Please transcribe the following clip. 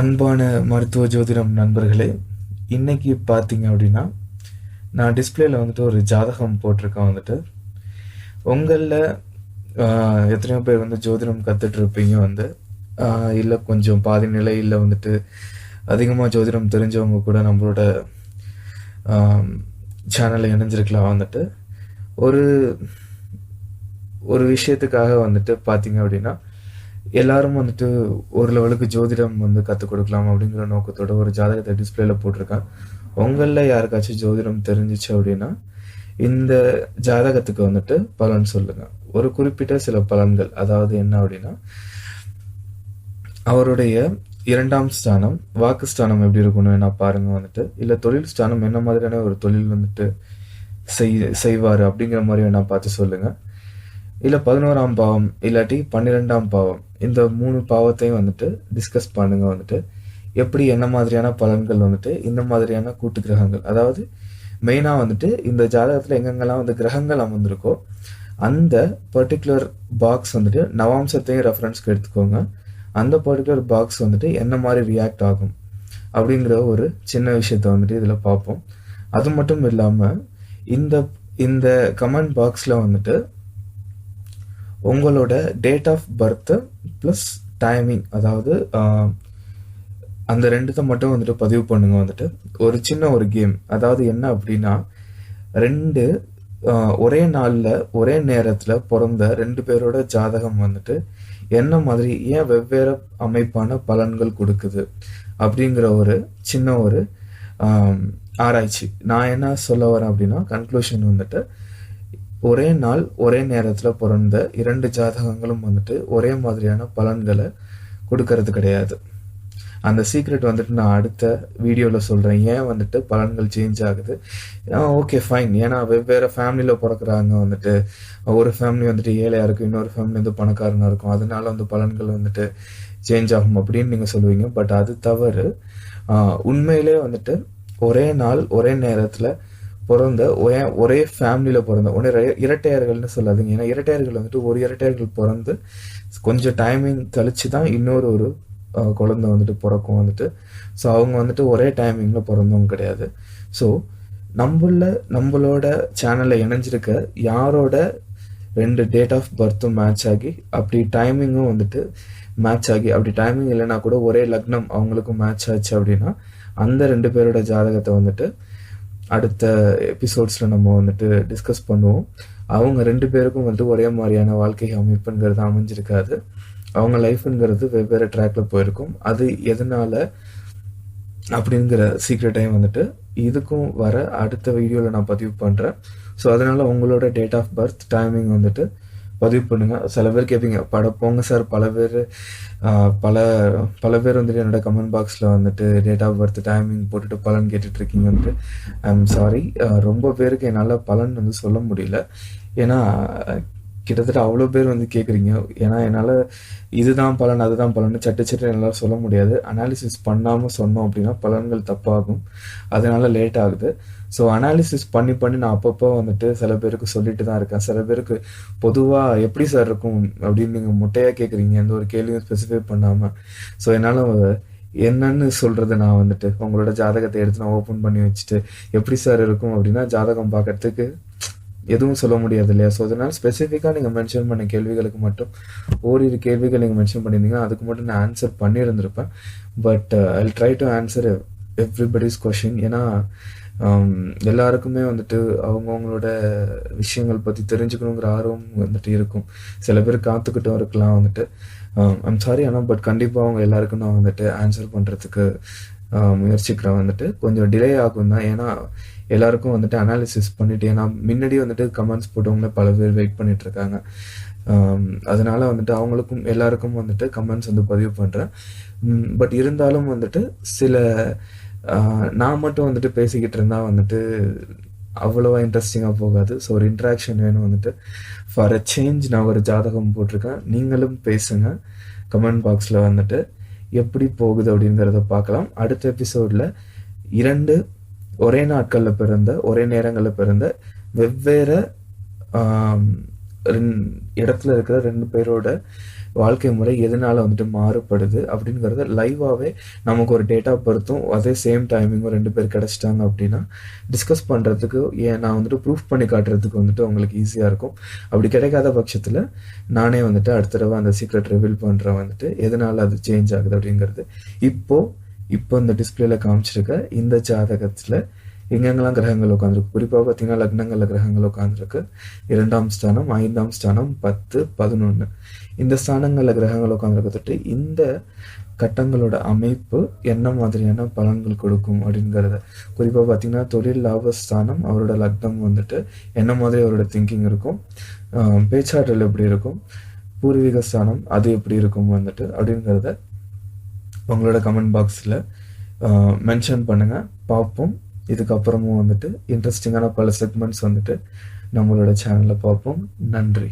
அன்பான மருத்துவ ஜோதிடம் நண்பர்களே இன்னைக்கு பார்த்தீங்க அப்படின்னா நான் டிஸ்பிளேல வந்துட்டு ஒரு ஜாதகம் போட்டிருக்கேன் வந்துட்டு. உங்களில் எத்தனையோ பேர் வந்து ஜோதிடம் கற்றுட்ருப்பீங்க வந்து. இல்லை கொஞ்சம் பாதி நிலையில் வந்துட்டு அதிகமாக ஜோதிடம் தெரிஞ்சவங்க கூட நம்மளோட சேனலில் இணைஞ்சிருக்கலாம் வந்துட்டு. ஒரு ஒரு விஷயத்துக்காக வந்துட்டு பார்த்தீங்க அப்படின்னா எல்லாரும் வந்துட்டு ஒரு லெவலுக்கு ஜோதிடம் வந்து கற்றுக் கொடுக்கலாம் அப்படிங்கிற நோக்கத்தோட ஒரு ஜாதகத்தை டிஸ்பிளேல போட்டிருக்கேன். உங்களில் யாருக்காச்சும் ஜோதிடம் தெரிஞ்சிச்சு அப்படின்னா இந்த ஜாதகத்துக்கு வந்துட்டு பலன் சொல்லுங்க. ஒரு குறிப்பிட்ட சில பலன்கள் அதாவது என்ன அப்படின்னா அவருடைய இரண்டாம் ஸ்தானம் வாக்கு ஸ்தானம் எப்படி இருக்கும்னு வேணா பாருங்க வந்துட்டு. இல்ல தொழில் ஸ்தானம் என்ன மாதிரியான ஒரு தொழில் வந்துட்டு செய் செய்வாரு அப்படிங்கிற மாதிரி வேணா பார்த்து சொல்லுங்க. இல்லை பதினோராம் பாவம் இல்லாட்டி பன்னிரெண்டாம் பாவம். இந்த மூணு பாவத்தையும் வந்துட்டு டிஸ்கஸ் பண்ணுங்க வந்துட்டு. எப்படி என்ன மாதிரியான பலன்கள் வந்துட்டு இந்த மாதிரியான கூட்டு கிரகங்கள். அதாவது மெயினாக வந்துட்டு இந்த ஜாதகத்தில் எங்கெங்கெல்லாம் வந்து கிரகங்கள் அமர்ந்திருக்கோ அந்த பர்டிகுலர் பாக்ஸ் வந்துட்டு நவாம்சத்தையும் ரெஃபரன்ஸ்க்கு எடுத்துக்கோங்க. அந்த பர்டிகுலர் பாக்ஸ் வந்துட்டு என்ன மாதிரி ரியாக்ட் ஆகும் அப்படிங்கிற ஒரு சின்ன விஷயத்த வந்துட்டு இதில் பார்ப்போம். அது மட்டும் இல்லாமல் இந்த இந்த கமெண்ட் பாக்ஸில் வந்துட்டு உங்களோட date of birth plus timing அதாவது அந்த ரெண்டுத்தை மட்டும் வந்துட்டு பதிவு பண்ணுங்க வந்துட்டு. ஒரு சின்ன ஒரு கேம் அதாவது என்ன அப்படின்னா ரெண்டு ஒரே நாளில் ஒரே நேரத்தில் பிறந்த ரெண்டு பேரோட ஜாதகம் வந்துட்டு என்ன மாதிரி ஏன் வெவ்வேறு அமைப்பான பலன்கள் கொடுக்குது அப்படிங்கிற ஒரு சின்ன ஒரு ஆராய்ச்சி. நான் என்ன சொல்ல வரேன் அப்படின்னா கன்க்ளூஷன் வந்துட்டு ஒரே நாள் ஒரே நேரத்தில் பிறந்த இரண்டு ஜாதகங்களும் வந்துட்டு ஒரே மாதிரியான பலன்களை கொடுக்கறது கிடையாது. அந்த சீக்ரெட் வந்துட்டு நான் அடுத்த வீடியோவில் சொல்கிறேன் ஏன் வந்துட்டு பலன்கள் சேஞ்ச் ஆகுது? ஓகே ஃபைன் ஏன்னா வெவ்வேறு ஃபேமிலியில் பிறக்கிறாங்க வந்துட்டு. ஒரு ஃபேமிலி வந்துட்டு ஏழையாக இருக்கும் இன்னொரு ஃபேமிலி வந்து பணக்காரனாக இருக்கும். அதனால வந்து பலன்கள் வந்துட்டு சேஞ்ச் ஆகும் அப்படின்னு நீங்கள் சொல்லுவீங்க. பட் அது தவறு. ஆஹ் உண்மையிலே வந்துட்டு ஒரே நாள் ஒரே நேரத்தில் பிறந்த ஒரே ஒரே ஃபேமிலியில் பிறந்த ஒரே இரட்டையர்கள்னு சொல்லாதீங்க. ஏன்னா இரட்டையர்கள் வந்துட்டு ஒரு இரட்டையர்கள் பிறந்து கொஞ்சம் டைமிங் கழிச்சு தான் இன்னொரு ஒரு குழந்தை வந்துட்டு பிறக்கும் வந்துட்டு. ஸோ அவங்க வந்துட்டு ஒரே டைமிங்கில் பிறந்தவங்க கிடையாது. ஸோ நம்மள நம்மளோட சேனலில் இணைஞ்சிருக்க யாரோட ரெண்டு டேட் ஆஃப் பர்த்தும் மேட்ச் ஆகி அப்படி டைமிங்கும் வந்துட்டு மேட்ச் ஆகி அப்படி டைமிங் இல்லைனா கூட ஒரே லக்னம் அவங்களுக்கும் மேட்ச் ஆச்சு அப்படின்னா அந்த ரெண்டு பேரோட ஜாதகத்தை வந்துட்டு அடுத்த எபிசோட்ஸில் நம்ம வந்துட்டு டிஸ்கஸ் பண்ணுவோம். அவங்க ரெண்டு பேருக்கும் வந்துட்டு ஒரே மாதிரியான வாழ்க்கை அமைப்புங்கிறது அமைஞ்சிருக்காது. அவங்க லைஃப்ங்கிறது வெவ்வேறு ட்ராக்ல போயிருக்கும். அது எதனால அப்படிங்கிற சீக்ரெட்டையும் வந்துட்டு இதுக்கும் வர அடுத்த வீடியோவில் நான் பதிவு பண்ணுறேன் ஸோ அதனால உங்களோட டேட் ஆஃப் பர்த் டைமிங் வந்துட்டு பதிவு பண்ணுங்க. சில பேர் கேட்பீங்க பட போங்க சார். பல பேர் பல பல பேர் வந்துட்டு என்னோட கமெண்ட் பாக்ஸில் வந்துட்டு டேட் ஆஃப் பர்த் டைமிங் போட்டுட்டு பலன் கேட்டுட்ருக்கீங்க வந்துட்டு ஐ ஐம் சாரி ரொம்ப பேருக்கு என்னால் பலன் வந்து சொல்ல முடியல. ஏன்னா கிட்டத்தட்ட அவ்வளோ பேர் வந்து கேட்குறீங்க ஏன்னா என்னால் இதுதான் பலன் அதுதான் பலன் சட்டு சட்டு என்னால் சொல்ல முடியாது. அனாலிசிஸ் பண்ணாமல் சொன்னோம் அப்படின்னா பலன்கள் தப்பாகும். அதனால லேட் ஆகுது. ஸோ அனாலிசிஸ் பண்ணி பண்ணி நான் அப்பப்போ வந்துட்டு சில பேருக்கு சொல்லிட்டு தான் இருக்கேன். சில பேருக்கு பொதுவாக எப்படி சார் இருக்கும் அப்படின்னு நீங்கள் முட்டையாக கேட்குறீங்க எந்த ஒரு கேள்வியும் ஸ்பெசிஃபை பண்ணாமல் ஸோ என்னால் என்னன்னு சொல்றது நான் வந்துட்டு உங்களோட ஜாதகத்தை எடுத்து நான் ஓப்பன் பண்ணி வச்சுட்டு எப்படி சார் இருக்கும் அப்படின்னா ஜாதகம் பார்க்கறதுக்கு எதுவும் சொல்ல முடியாது இல்லையா ஸோ அதனால ஸ்பெசிஃபிக்காக நீங்கள் மென்ஷன் பண்ண கேள்விகளுக்கு மட்டும் ஓரிரு கேள்விகள் நீங்கள் மென்ஷன் பண்ணியிருந்தீங்கன்னா அதுக்கு மட்டும் நான் answer பண்ணியிருந்திருப்பேன். But I try to answer everybody's question ஏன்னா um, எல்லாருக்குமே வந்துட்டு அவங்கவுங்களோட விஷயங்கள் பற்றி தெரிஞ்சுக்கணுங்கிற ஆர்வம் வந்துட்டு இருக்கும். சில பேர் காத்துக்கிட்டும் இருக்கலாம் வந்துட்டு. Um, ஐம் சாரி ஆனால் பட் கண்டிப்பாக அவங்க எல்லாருக்கும் நான் வந்துட்டு ஆன்சர் பண்ணுறதுக்கு முயற்சிக்கிறேன் வந்துட்டு. கொஞ்சம் டிலே ஆகும் தான். ஏன்னா எல்லாருக்கும் வந்துட்டு அனாலிசிஸ் பண்ணிட்டு ஏன்னா முன்னாடி வந்துட்டு கமெண்ட்ஸ் போட்டவங்கள பல பேர் வெயிட் பண்ணிட்டு இருக்காங்க. அதனால வந்துட்டு அவங்களுக்கும் எல்லாருக்கும் வந்துட்டு கமெண்ட்ஸ் வந்து பதிவு பண்ணுறேன் பட் இருந்தாலும் வந்துட்டு சில நான் மட்டும் வந்துட்டு பேசிக்கிட்டு இருந்தா வந்துட்டு அவ்வளோவா இன்ட்ரெஸ்டிங்காக போகாது. ஸோ ஒரு இன்ட்ராக்ஷன் வேணும் வந்துட்டு. ஃபார் அ சேஞ்ச் நான் ஒரு ஜாதகம் போட்டிருக்கேன். நீங்களும் பேசுங்க. கமெண்ட் பாக்ஸில் வந்துட்டு. எப்படி போகுது அப்படிங்கிறத பார்க்கலாம். அடுத்த எபிசோடில் இரண்டு ஒரே நாட்களில் பிறந்த ஒரே நேரங்களில் பிறந்த வெவ்வேறு ரெண்- இடத்துல இருக்கிற ரெண்டு பேரோட வாழ்க்கை முறை எதனால வந்துட்டு மாறுபடுது அப்படிங்கிறத லைவாகவே நமக்கு ஒரு டேட்டா பொறுத்தும் அதே சேம் டைமிங்கும் ரெண்டு பேர் கிடச்சிட்டாங்க அப்படின்னா டிஸ்கஸ் பண்ணுறதுக்கு ஏன் நான் வந்துட்டு ப்ரூஃப் பண்ணி காட்டுறதுக்கு வந்துட்டு உங்களுக்கு ஈஸியாக இருக்கும். அப்படி கிடைக்காத பட்சத்தில் நானே வந்துட்டு அடுத்த தடவை அந்த சீக்ரெட் ரிவீல் பண்ணுறேன் வந்துட்டு எதனால அது சேஞ்ச் ஆகுது அப்படிங்கிறது. இப்போ இப்போ இந்த டிஸ்பிளேல காமிச்சிருக்க இந்த ஜாதகத்தில் எங்கெங்கெல்லாம் கிரகங்கள் உட்காந்துருக்கு குறிப்பாக பார்த்தீங்கன்னா லக்னங்களில் கிரகங்கள் உட்காந்துருக்கு இரண்டாம் ஸ்தானம் ஐந்தாம் ஸ்தானம் பத்து பதினொன்று இந்த ஸ்தானங்களில் கிரகங்கள் உட்காந்துருக்கத்துட்டு இந்த கட்டங்களோட அமைப்பு என்ன மாதிரியான பலன்கள் கொடுக்கும் அப்படிங்கிறத. குறிப்பாக பார்த்தீங்கன்னா தொழில் லாபஸ்தானம் அவரோட லக்னம் வந்துட்டு என்ன மாதிரி அவரோட திங்கிங் இருக்கும். பேச்சாற்றல் எப்படி இருக்கும்? பூர்வீக ஸ்தானம் அது எப்படி இருக்கும் வந்துட்டு அப்படிங்கிறத உங்களோட கமெண்ட் பாக்ஸில் மென்ஷன் பண்ணுங்கள் பார்ப்போம். இதுக்கப்புறமும் வந்துட்டு இன்ட்ரெஸ்டிங்கான பல செக்மெண்ட்ஸ் வந்துட்டு நம்மளோட சேனலில் பார்ப்போம். நன்றி.